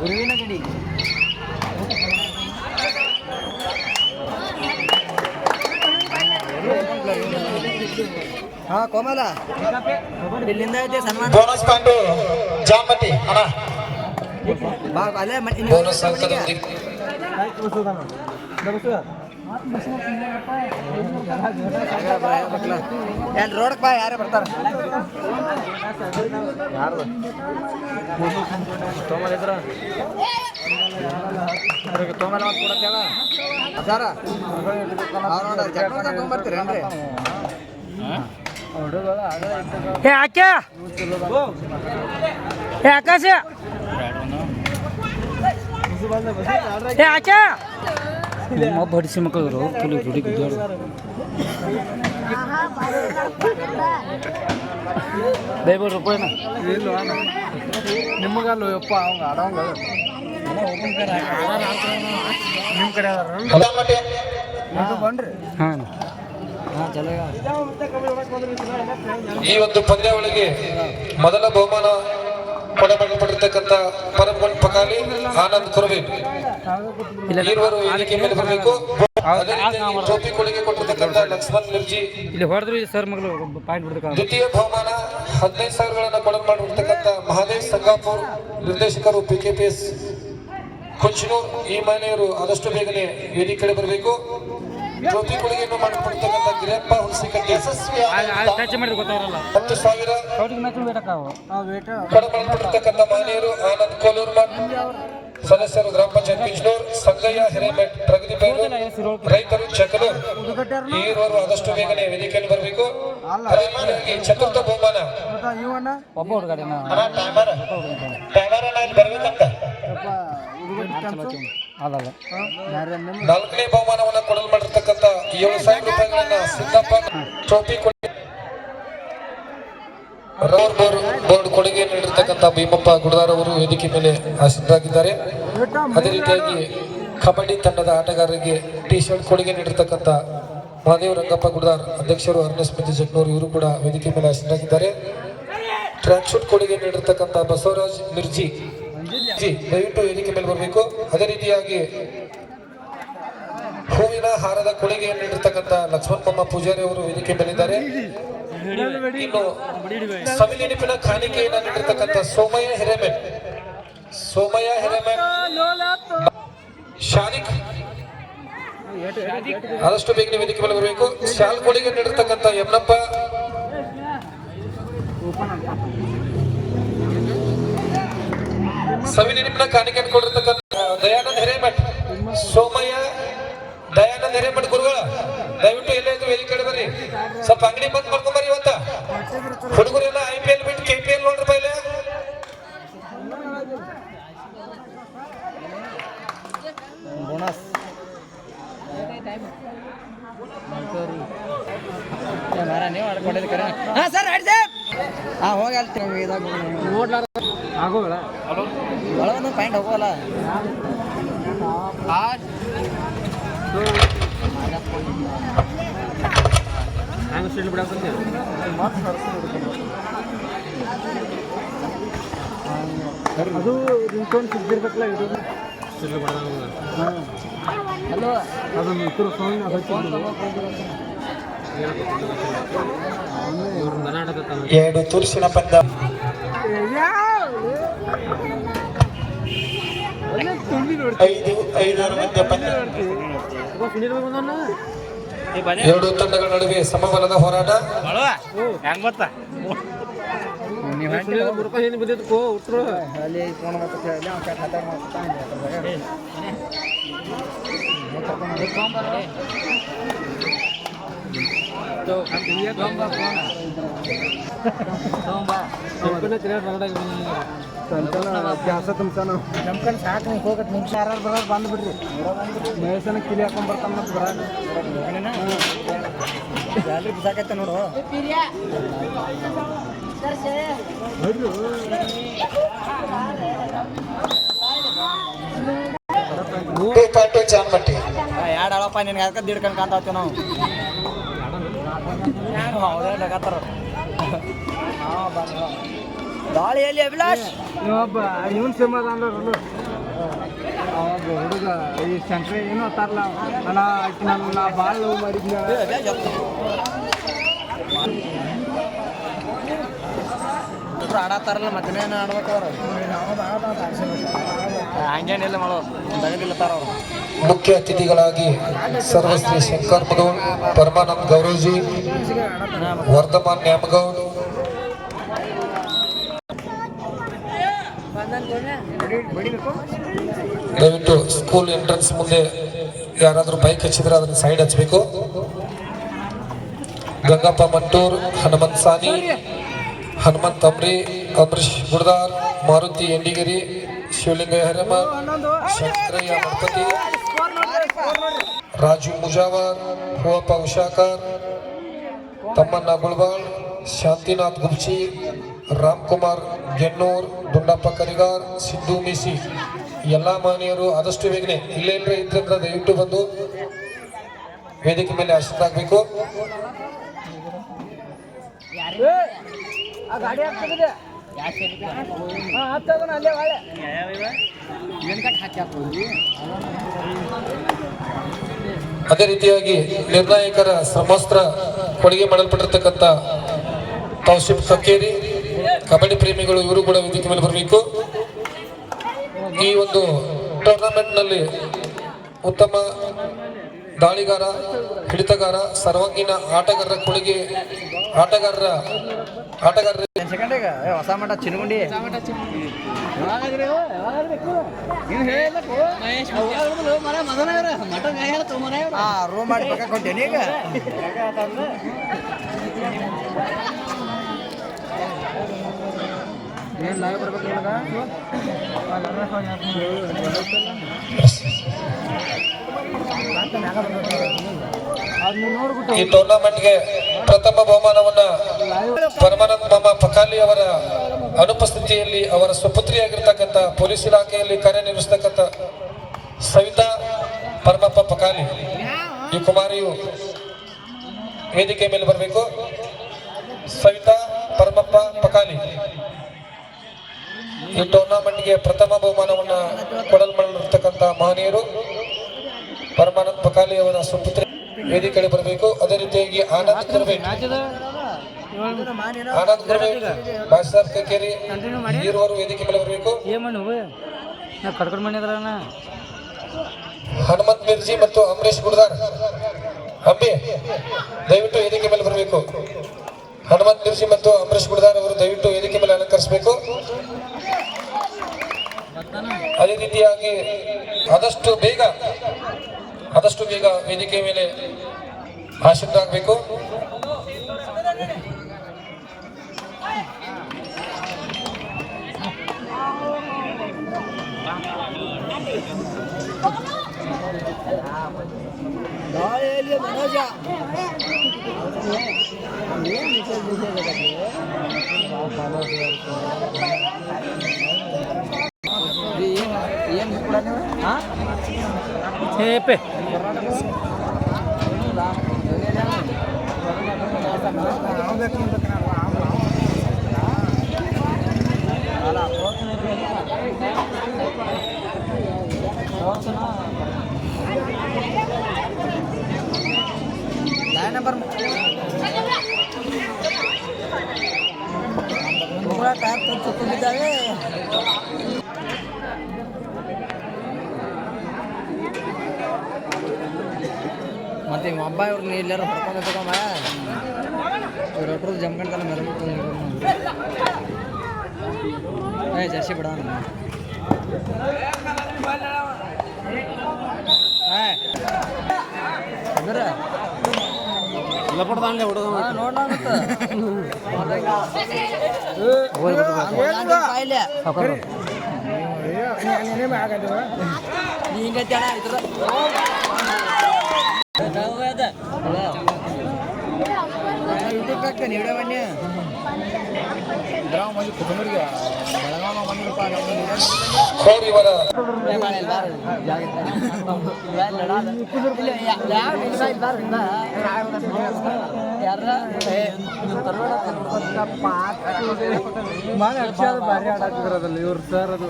ಗುರುವಿನ ಗಡಿ ಹಾ ಕೋಮಲ. ಇಲ್ಲಿಂದ ಐತೆ ಸನ್ಮಾನ? ಬೋನಸ್ ಪಾಯಿಂಟ್ ಜಾಮತಿ ಅಣ್ಣ. ಬಾ ಅಲ್ಲೇ ಮ- ಇನ್ನು- ಬೋನಸ್ ಅಂಕದೊಂದಿಗೆ ಎಲ್ಲಿ ರೋಡಕ್ಕೆ ಬಾ ಯಾರೇ ಬರ್ತಾರ? ಯಾರ್ದು? ತೊಗೊಂಬಂದಿದ್ರ ಅವ್ರಿಗೆ ತೊಗೊಂಬಲ್ಲ ಮತ್ತೆ ಕೊಡತ್ತೇವ? ಸರ ಅವ್ರು ನೋಡ ಜಗಳ ತೊಗೊಂಬರ್ತೀರೇನ್ರಿ ಏ ಆಕ್ಯ ಏ ಆಕಾಶ! ಏ ಆಕ್ಯ ಒಬ್ಬ ಹಡಿಸಿ ಮಕ್ಕಳು ಪುಲಿ ರುಡಿ ಗುದ್ದಾಡು ದಯವಿಟ್ಟು ರೂಪಾಯಿನ ನಿಮಗಲ್ಲ ಯಪ್ಪ ಅವಂಗ ಆಡವಂಗ ನಿಮ್ಮ ಕಡೆ ಜಾಮತಿ ಬನ್ರಿ ಹಾಂ ಹಾಂ ಚಲೋ ಈ ಒಂದು ಪಂದ್ಯಾವಳಿಗೆ ಮೊದಲ ಬಹುಮಾನ ಪಡೆದುಕೊಂಡಿರ್ತಕ್ಕಂಥ ಪರಮನ್ ಪಕಾಲಿ ಆನಂದ್ ಕುರ್ವಿ. ಇರುವರು ವೇದಿಕೆ ಮೇಲೆ ಬರಬೇಕು. ಟ್ರೋಫಿ ಕೊಡುಗೆ ಕೊಟ್ಟಿರ್ತಕ್ಕಂಥ ಲಕ್ಷ್ಮಣ್ ಮಿರ್ಜಿ ಇಲ್ಲಿ ಹೊಡೆದ್ರು ಸರ್ ಮಗಳು ದ್ವಿತೀಯ ಬಹುಮಾನ ಹದಿನೈದು ಸಾವಿರಗಳನ್ನ ಕೊಡಲು ಮಾಡಿರ್ತಕ್ಕಂಥ ಮಹಾದೇವ್ ಸಂಗಾಪುರ್ ನಿರ್ದೇಶಕರು P K P S Kunchanur. ಈ ಮನೆಯವರು ಆದಷ್ಟು ಬೇಗನೆ ವೇದಿಕೆ ಕಡೆ ಬರಬೇಕು. ಟ್ರೋಫಿ ಕೊಡುಗೆಯನ್ನು ಮಾಡಿಕೊಡ್ತಕ್ಕಂಥ ಗಿರಪ್ಪ ಹುಣಸಿಕಟ್ಟಿ ಯಶಸ್ವಿ ಟಚ್ ಮಾಡಿದ್ರೆ ಗೊತ್ತಾಗಲ್ಲ ಹತ್ತು ಸಾವಿರ ಮಹನೀಯರು ಆನಂದ್ ಕೋಲೂರ್ ಸದಸ್ಯರು ಗ್ರಾಮ ಪಂಚಾಯತ್ ಬಿಜ್ನೂರ್ ಸಂಗಯ್ಯ ಹಿರೇಮೆಟ್ ಪ್ರಗತಿ ಬೈಲು ರೈತರು ಚಕಲೂರ್ ಈರುವರು ಆದಷ್ಟು ಬೇಗನೆ ವೇದಿಕೆಯಲ್ಲಿ ಬರಬೇಕು. ಚತುರ್ಥ ಬಹುಮಾನ. ನಾಲ್ಕನೇ ಬಹುಮಾನವನ್ನು ಕೊಡಲು ಮಾಡಿರ್ತಕ್ಕಂಥ ಏಳು ಸಾವಿರ ರೂಪಾಯಿಗಳನ್ನ ಸಿದ್ದಪ್ಪ ಟ್ರೋಫಿ ಕೊಡಿ. ರವರ್ ಬೋರ್ ಬೋರ್ಡ್ ಕೊಡುಗೆ ನೀಡಿರ್ತಕ್ಕಂಥ ಭೀಮಪ್ಪ ಗುಡದಾರ್ ಅವರು ವೇದಿಕೆ ಮೇಲೆ ಆಸೀನರಾಗಿದ್ದಾರೆ ಅದೇ ರೀತಿಯಾಗಿ ಕಬಡ್ಡಿ ತಂಡದ ಆಟಗಾರರಿಗೆ ಟಿ ಶರ್ಟ್ ಕೊಡುಗೆ ನೀಡಿರ್ತಕ್ಕಂಥ ಮಹಾದೇವ್ ರಂಗಪ್ಪ ಗುಡದಾರ್ ಅಧ್ಯಕ್ಷರು ಅರುಣಸ್ಮತಿ ಜಗ್ನೂರ್ ಇವರು ಕೂಡ ವೇದಿಕೆ ಮೇಲೆ ಆಸೀನರಾಗಿದ್ದಾರೆ ಟ್ರ್ಯಾಕ್ ಶೂಟ್ ಕೊಡುಗೆ ನೀಡಿರ್ತಕ್ಕಂಥ ಬಸವರಾಜ್ ಮಿರ್ಜಿ ಜಿ ದಯವಿಟ್ಟು ವೇದಿಕೆ ಮೇಲೆ ಬರಬೇಕು. ಅದೇ ರೀತಿಯಾಗಿ ಹೂವಿನ ಹಾರದ ಕೊಡುಗೆಯನ್ನು ನೀಡಿರ್ತಕ್ಕಂಥ ಲಕ್ಷ್ಮಣ್ ಬೊಮ್ಮ ಪೂಜಾರಿ ಅವರು ವೇದಿಕೆ ಮೇಲಿದ್ದಾರೆ. ಇನ್ನು ಸವಿನೆನಪಿನ ಕಾಣಿಕೆಯನ್ನು ನೀಡಿರ್ತಕ್ಕಂಥ ಸೋಮಯ್ಯ ಹಿರೇಮೆಟ್ ಸೋಮಯ್ಯ ಹಿರೇಮೆಟ್ ಶಾನಿಕ್. ಆದಷ್ಟು ಬೇಗನೆ ವೇದಿಕೆ ಮೇಲೆ ಬರಬೇಕು. ಶಾಲ್ ಕೊಡುಗೆ ನೀಡಿರ್ತಕ್ಕಂಥ ಯಮನಪ್ಪ. ಸವಿ ನೆನಪಿನ ಕಾಣಿಕೆಯನ್ನು ಕೊಡಿರ್ತಕ್ಕಂಥ ದಯಾನಂದ ಹಿರೇಮಠ್. ಸೋಮಯ್ಯ ದಯಾನಂದ ಹಿರೇಮಠ್ ಗುರುಗಳ ದಯವಿಟ್ಟು ಎಲ್ಲೇ ಇದ್ರು ವೇದಿಕೆ ಕಡೆ ಬರ್ರಿ. ಸ್ವಲ್ಪ ಅಂಗಡಿ ಬಂದ್ ಮಾಡ್ಕೊಂಡ್ ಬರ್ರಿ ಇವತ್ತ. ಹುಡುಗರೆಲ್ಲ ಐ ಪಿ ಎಲ್ ಬಿಟ್ಟು ಕೆ ಪಿ ಎಲ್ ನೋಡ್ರಿ ಪೈಲೆ. ಹಾ ನೀವು ಆಡ್ಕೊಂಡಿದ್ದು ಹಾಂ ಸರ್ ಆಡಿ ಸರ್ ಹಾಂ ಹೋಗಿ ಇದಾಗ ಆಗೋಲ್ಲ ಒಳಗೊಂದು ಪಾಯಿಂಟ್ ಹೋಗೋಲ್ಲ. ಹ್ಯಾಂಗ ಸೀಟ್ ಬಿಡಕ್ಕೆ ಅದು ರಿಂಗ್ಟೋನ್ ಸಿಗ್ದಿರ್ಬೇಕಲ್ಲ ಇದು? ಸೀಟ್ ಬಿಡೋದು ಹಲೋ. ಅದನ್ನು ಇತರ ಸೌಂಡ್ ಎರಡು ತುರ್ಸಿನ ಪಂದ್ಯ. ಐದು ಐದರ ಮಧ್ಯ ಪಂದ್ಯ ಎರಡು ತಂಡಗಳ ನಡುವೆ ಸಮಬಲದ ಹೋರಾಟ. ಬಿದ್ದಿತ್ತು ನಮ್ಕಂಡ್ ಸಾಕು ನೀವು ಹೋಗತ್ ನಿಮಿಷ ಯಾರು ಬರೋರು ಬಂದು ಬಿಡ್ರಿ. ಮೇಸನ ಕಿಲಿ ಹಾಕೊಂಡ್ ಬರ್ತಾನ ಮತ್ತೆ ಬರ. ಬಿಸಾಕೈತೆ ನೋಡು. ಟೂ ಪಾಯಿಂಟ್ ಜಾನ್ಮಟ್ಟಿ ಎರಡು ಅಳಪ್ಪ ನಿನ್ಗೆ ಅದಕ್ಕೆ ದಿಡ್ಕೊಂಡು ಕಾಣ್ತಾವ್ತೀವಿ ನಾವು? ಹೌದೇ ಡಗತ್ತಾರ ಹಾಂ ಬಂದು ದಾಳಿಯಲ್ಲಿ ಅಭಿಲಾಷ್. ಇವೊಬ್ಬ ಇವನ್ ಸಿಂಹದ ಅಂದ್ರಲ್ಲ ಅವಾಗ ಹುಡುಗ ಈ ಶಂಕ್ರೆ ಏನು ಅಂತಾರಲ್ಲ ಅಣ್ಣ ಆಕಿ ನನ್ನ ನಾ ಭಾಳ ಲವ್ ಮಾಡಿದ್ನ. ಆಡತ್ತಾರಲ್ಲ ಮತ್ತೆ ಆಡ್ಬೇಕು ಅವ್ರು ಹಂಗೇನಿಲ್ಲ ಮಾಡೋ ತಗದಿಲ್ಲ ತಾರ ಅವ್ರು. ಮುಖ್ಯ ಅತಿಥಿಗಳಾಗಿ ಸರ್ವಶ್ರೀ ಶಂಕರ್ ಮಗೌಡ್ ಪರಮಾನಂದ್ ಗೌರವ್ಜಿ, ವರ್ಧಮಾನ್ ನ್ಯಾಮಗೌಡ್. ದಯವಿಟ್ಟು ಸ್ಕೂಲ್ ಎಂಟ್ರೆನ್ಸ್ ಮುಂದೆ ಯಾರಾದರೂ ಬೈಕ್ ಹಚ್ಚಿದ್ರೆ ಅದನ್ನು ಸೈಡ್ ಹಚ್ಚಬೇಕು ಗಂಗಪ್ಪ ಮಂಟೂರ್ ಹನುಮಂತ್ ಸಾನಿ, ಹನುಮಂತ್ ಅಂಬ್ರಿ ಅಂಬರೀಶ್ ಗುಡ್ದಾರ್, ಮಾರುತಿ ಎಂಡಿಗಿರಿ ಶಿವಲಿಂಗ ಹರಮ ಶಂಕರಯ್ಯ ಮಠಪತಿ ರಾಜು ಮುಜಾವರ್ ಹೂವಪ್ಪ ಉಷಾಕರ್ ತಮ್ಮಣ್ಣ ಗುಳ್ಬಾಳ್ ಶಾಂತಿನಾಥ್ ಗುಪ್ಸಿ ರಾಮ್ಕುಮಾರ್ ಗೆನ್ನೂರ್ ದುಂಡಪ್ಪ ಕರಿಗಾರ್, ಸಿದ್ದು ಮೀಸಿ. ಎಲ್ಲ ಮಾನ್ಯರು ಆದಷ್ಟು ಬೇಗನೆ ಇಲ್ಲೇನ್ರೆ ಇಲ್ಲೇ ಇದ್ರಿಂದ ದಯವಿಟ್ಟು ಬಂದು ವೇದಿಕೆ ಮೇಲೆ ಆಶ್ರಿತರಾಗಬೇಕು ಆ ಗಾಡಿ ಆಗ್ತದೆ ಅದೇ ರೀತಿಯಾಗಿ ನಿರ್ಣಾಯಕರ ಸಮಸ್ತ್ರ ಕೊಡುಗೆ ಮಾಡಲ್ಪಟ್ಟಿರ್ತಕ್ಕಂಥ ತೌಶಿಪ್ ಸಕ್ಕೇರಿ ಕಬಡ್ಡಿ ಪ್ರೇಮಿಗಳು ಇವರು ಕೂಡ ವೇದಿಕೆ ಮೇಲೆ ಬರಬೇಕು. ಈ ಒಂದು ಟೂರ್ನಮೆಂಟ್ನಲ್ಲಿ ಉತ್ತಮ ದಾಳಿಗಾರ ಹಿಡಿತಗಾರ ಸರ್ವಾಂಗೀಣ ಆಟಗಾರರ ಕೊಡುಗೆ ಆಟಗಾರರ ಆಟಗಾರರ ಸೆಕೆಂಡಿಗೆ ಹೊಸ ಮಠ ಚಿನ್ಗುಂಡಿ. ರೂಮ್ ಮಾಡಿ ಕೊಟ್ಟೇನಿ ಈಗ. ಏನು ಲಾಗ ಬರ್ಬೇಕು ಈ ಟೂರ್ನಮೆಂಟ್ಗೆ ಪ್ರಥಮ ಬಹುಮಾನವನ್ನ ಪರಮಾನಂದ ಮಾಮ ಪಕಾಲಿ ಅವರ ಅನುಪಸ್ಥಿತಿಯಲ್ಲಿ, ಅವರ ಸುಪುತ್ರಿಯಾಗಿರ್ತಕ್ಕಂಥ ಪೊಲೀಸ್ ಇಲಾಖೆಯಲ್ಲಿ ಕಾರ್ಯನಿರ್ವಹಿಸ್ತಕ್ಕಂಥ ಸವಿತಾ ಪರಮಪ್ಪ ಪಕಾಲಿ, ಈ ಕುಮಾರಿಯು ವೇದಿಕೆ ಮೇಲೆ ಬರಬೇಕು. ಸವಿತಾ ಪರಮಪ್ಪ ಪಕಾಲಿ, ಈ ಟೂರ್ನಮೆಂಟ್ಗೆ ಪ್ರಥಮ ಬಹುಮಾನವನ್ನು ಕೊಡಲ್ ಮಾಡಿರ್ತಕ್ಕಂಥ ಮಹನೀಯರು. ಪರಮಾನಂದ್ ಪಕಾಲಿ ಅವರ ಸುಪುತ್ರಿ ವೇದಿಕೆ ಬರಬೇಕು. ಅದೇ ರೀತಿಯಾಗಿ ಆನಂದ್ ಕುರ್ಬೆ ಆನಂದ್ ಕುರ್ಬೆ ಬಾಸಾಬ್ ಕಕ್ಕೇರಿ ಇರುವವರು ವೇದಿಕೆ ಮೇಲೆ ಬರಬೇಕು. ಹನುಮಂತ್ ಮಿರ್ಜಿ ಮತ್ತು ಅಂಬರೀಶ್ ಗುಡ್ದಾರ್. ಅಂಬಿ, ದಯವಿಟ್ಟು ವೇದಿಕೆ ಮೇಲೆ ಬರಬೇಕು. ಹನುಮಂತ್ ಮಿರ್ಜಿ ಮತ್ತು ಅಂಬರೀಶ್ ಗುಡ್ದಾರ್ ಅವರು ದಯವಿಟ್ಟು ವೇದಿಕೆ ಮೇಲೆ ಅಲಂಕರಿಸಬೇಕು. ಅದೇ ರೀತಿಯಾಗಿ ಆದಷ್ಟು ಬೇಗ ಆದಷ್ಟು ಬೇಗ ವೇದಿಕೆ ಮೇಲೆ ಆಶೀರ್ವಾದಆಗಬೇಕು ದಾಳಿಯಲ್ಲಿ ಮನೋಜ ಏನು ಕೂಡ ನೀವು ಹಾಂ ಮತ್ತೆ ಇವ ಹಬ್ಬ ಇವ್ರನ್ನ ಎಲ್ಲಾರು ಹೊಡ್ಕೊಂಡು ತಗೊಂಬ ಇವ್ರೊಟ್ರು ಜಮ್ಕಂಡ್ತಾನೆ ಮೆರಬೇಕು ಏ ಜಾಸ್ತಿ ಬಿಡ ಅಂದ್ರೆ ಲಪಡ್ದಂಗೆ ಹುಡುಗ ಯೂಟ್ಯೂಬ್ ಭಾರಿ ಆಡಾತಿದ್ರು ಅದ್ರಲ್ಲಿ ಇವ್ರು ಸರ್ ಅದು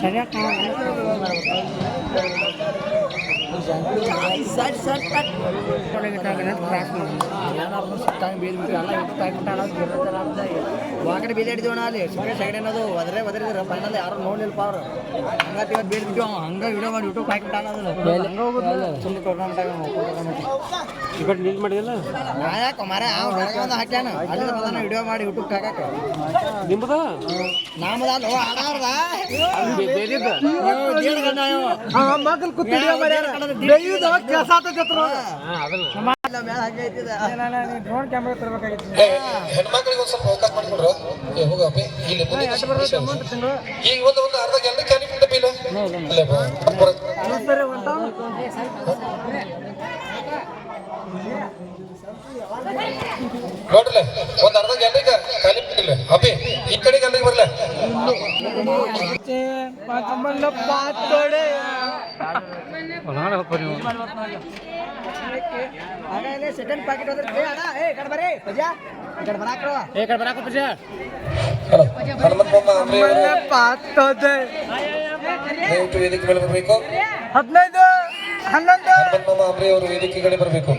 ಸರಿಯಾಗಿ ವಾಕಡೆ ಬೇಲಿ ಹಿಡಿದವಣ ಅಲ್ಲಿ ಸುಮ್ಮನೆ ಸೈಡ್ ಏನದು ಫೈನಲ್ ಯಾರು ನೋಡ್ಲಿಲ್ಪ ಅವ್ರು ಹಂಗತಿ ಇವತ್ತು ವಿಡಿಯೋ ಮಾಡಿ ಯೂಟ್ಯೂಬ್ ಹಾಕಿಬಿಟ್ಟಾನ ಸುಮ್ಮನೆ ಟೂರ್ನಮೆಂಟ್ ಹಾಕ್ಯಾನ ಅಲ್ಲಿ ವಿಡಿಯೋ ಮಾಡಿ ಯೂಟ್ಯೂಬ್ ಹಾಕಕ್ಕೆ ನಾಮದ ಆಡಾರ್ದ ಗಂಡ ಇವ. ಹಂಗೆ ಐತಿದ. Drone camera ತರಬೇಕಾಗಿತ್ತು. ಏ, ಹೆಣ್ಮಕ್ಳಿಗೆ ಒಂದ್ ಸ್ವಲ್ಪ ಅವಕಾಶ ಮಾಡಿಕೊಡ್ರು. ಏ ಹೋಗ ಅಪ್ಪಿ. ಇಲ್ಲಿ ಮುಂದೆ ಈಗ ಒಂದು ಒಂದು ಅರ್ಧ ಗಂಟೆ ಬಿಟ್ಟ ನೋಡ್ರಲ್ಲ ಒಂದ್ ಅರ್ಧ ಗಂಟೆಗೆ ಈ ಕಡೆ ಗಂಟೆಗೆ ಬರ್ಲ ಒಳಗಡೆ ಹೋಗ್ಬರಿ ನೀವು ಆಗ ಇಲ್ಲಿ ಸೆಕೆಂಡ್ ಪ್ಯಾಕೆಟ್ ಹೋದ್ರೆ ಏ ಅಣ್ಣ ಏ ಈ ಕಡೆ ಬರ್ರಿ ಪಜ್ಜಾ ಈ ಕಡೆ ಬರಾಕ್ರವ ಏ ಕಡೆ ಬರಾಕ ಪೂಜಾ ಹಲೋ ಹನುಮಂತ ಬೊಮ್ಮ ಅಂಬ್ರಿ ಅವರು ದಯವಿಟ್ಟು ವೇದಿಕೆ ಮೇಲೆ ಬರಬೇಕು ಹದಿನೈದು ಹನ್ನೊಂದು ಹನುಮಂತ ಬೊಮ್ಮ ಅಂಬ್ರಿ ಅವರು ವೇದಿಕೆ ಕಡೆ ಬರಬೇಕು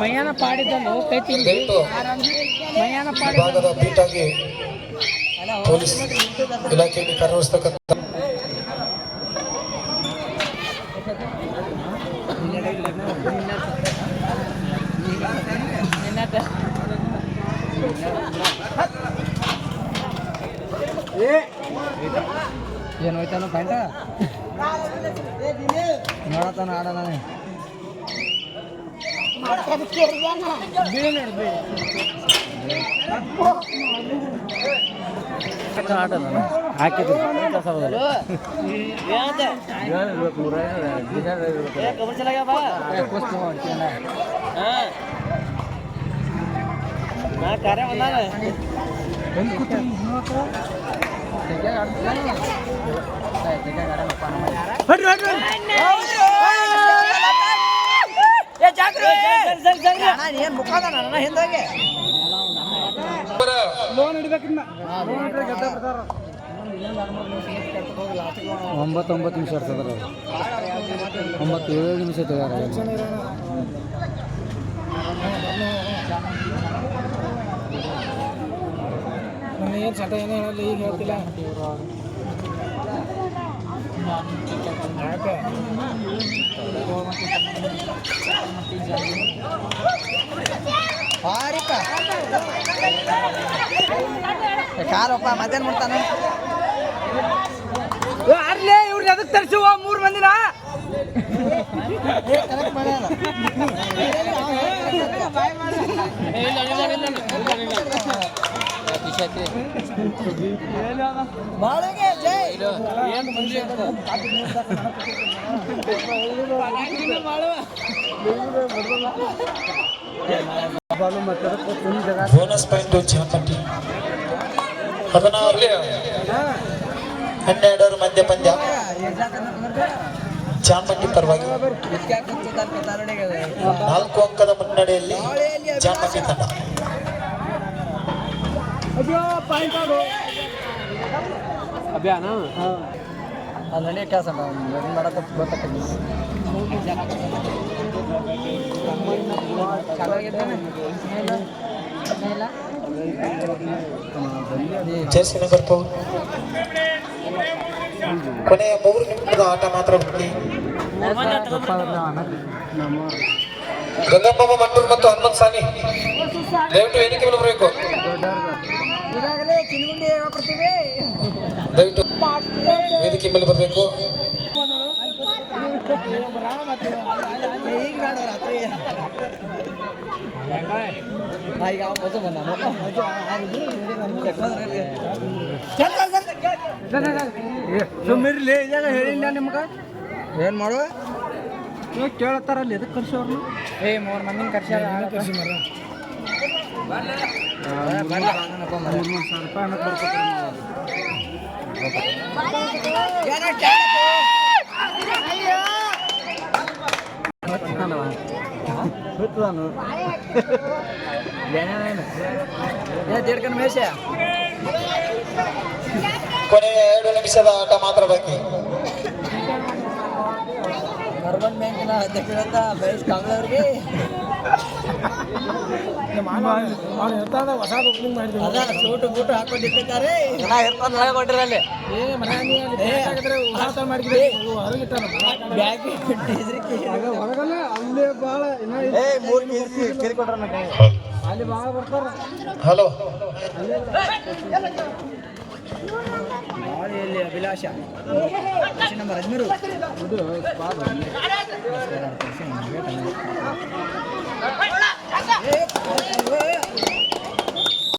ಮೈಯಾನ ಪಾಡಿದ್ದಲ್ಲ ಕೈ ತಿಂದು ದಯವಿಟ್ಟು ಮೈಯಾನ ವಿಭಾಗದ ಪೀಠಾಗಿ ಪೊಲೀಸ್ ಇಲಾಖೆಯಲ್ಲಿ ಕಾರ್ಯನಿರ್ವಹಿಸ್ತಕ್ಕಂಥ ಏನು ಹೋಯ್ತಾನ ಪ್ಯಾಂಟ? ನೋಡತಾನ ಆಡೋಣ ಹಾಕಿದ್ರು. ಹೊಡಿ ಒಂಬತ್ತು ನಿಮಿಷ ಇರ್ತದ್ರ ಒಂಬತ್ತು ಏಳು ನಿಮಿಷ ತೆಗಾರ ಏನು ಚಟ ಏನೇ ಹೇಳಲ್ಲ ಈಗ ಹೇಳ್ತಿಲ್ಲ. ಹಾರಿಪ್ಪ ಕಾಲಪ್ಪ ಮಧ್ಯಾಹ್ನ ಮಾಡ್ತಾನೆ ಅರ್ಲೇ ಇವ್ರ ಅದಕ್ಕೆ ತರಿಸುವ ಮೂರು ಮಂದಿನ? ಕರೆಕ್ಟ್ ಜೈ. ಬೋನಸ್ ಪಾಯಿಂಟ್ ಚಾಪಟ್ಟಿ ಹದಿನಾರು ಹನ್ನೆರಡರ ಮಧ್ಯ ಪಂದ್ಯ. ಚಾಮಟ್ಟಿ ಪರವಾಗಿ. ನಾಲ್ಕು ಅಂಕದ ಮುನ್ನಡೆಯಲ್ಲಿ ಚಾಮಟ್ಟಿ ತಂಡ. ಅಭಿಯಾನ? ಅಲ್ಲಿ ನಡೆಯೋ ಕೆಲಸ ಮಾಡಕ್ಕೆ ಗೊತ್ತಾಗ್ತದೆ. ಜರ್ಸಿನ ಚೇಸ್ ಕೊನೆಯ ಮೂರು ನಿಮಿಷದ ಆಟ ಮಾತ್ರ ಉಂಟು ಗಂಗಪ್ಪ ಮಂಟೂರ್ ಮತ್ತು ಹನುಮಂತ ಸಾನಿ. ದಯವಿಟ್ಟು ವೇದಿಕೆ ಮೇಲೆ ಬರಬೇಕು. ಈಗಾಗಲೇ ಚಿನ್ಗುಂಡಿ ಬರ್ತೀವಿ ದಯವಿಟ್ಟು ವೇದಿಕೆ ಮೇಲೆ ಬರಬೇಕು. ಈಗ ಹೊಸ ಬಂದ ಸುಮ್ಮಿರ್ಲಿ ಇದಾಗ ಹೇಳಿಲ್ಲ ನಿಮ್ಗೆ? ಏನು ಮಾಡುವ ನೀವು ಕೇಳ್ತಾರಲ್ಲ ಎದಕ್ಕೆ ಕರ್ಸೋರ್ನು ಏ ಮೂರು ಮಂದಿನ ಕರ್ಸ್ಯಾರ. ಕರ್ಸಿ ಮರ ಮೂರು ಸಾವಿರ ರೂಪಾಯಿ ಕೊನೆಯ ಎರಡು ನಿಮಿಷದ ಆಟ ಮಾತ್ರ ಬಾಕಿ. ಅರ್ಬನ್ ಬ್ಯಾಂಕಿನ ಅಧ್ಯಕ್ಷರಂತ ಮಹೇಶ್ ಕಾಂಬ್ಳೆ ಅವ್ರಿಗೆ. ಹೊಸ ಓಪನಿಂಗ್ ಮಾಡಿದ್ವಿ ಅದ ಸೂಟು ಬೂಟು ಹಾಕೊಂಡಿದ್ದಾರೆ ಜನ ಇರ್ತಾನೆ ಒಳಗೆ ಕೊಟ್ಟಿರಲ್ಲಿ ಏ ಬ್ಯಾಗ್ ಹೊರಗಲ್ಲ ಅಲ್ಲೇ ಭಾಳ ಏ ಮೂರು ಕೇರಿ ಕೊಟ್ರ ಅಲ್ಲಿ ಭಾಳ ಬರ್ತಾರ. ಹಲೋ. ಮಾಲೆಯಲ್ಲಿ ಅಭಿಲಾಷ ಪ್ರಶ್ನೆ ನಂಬರ್ ಹದಿಮೂರು ಇದು ಪಾಪ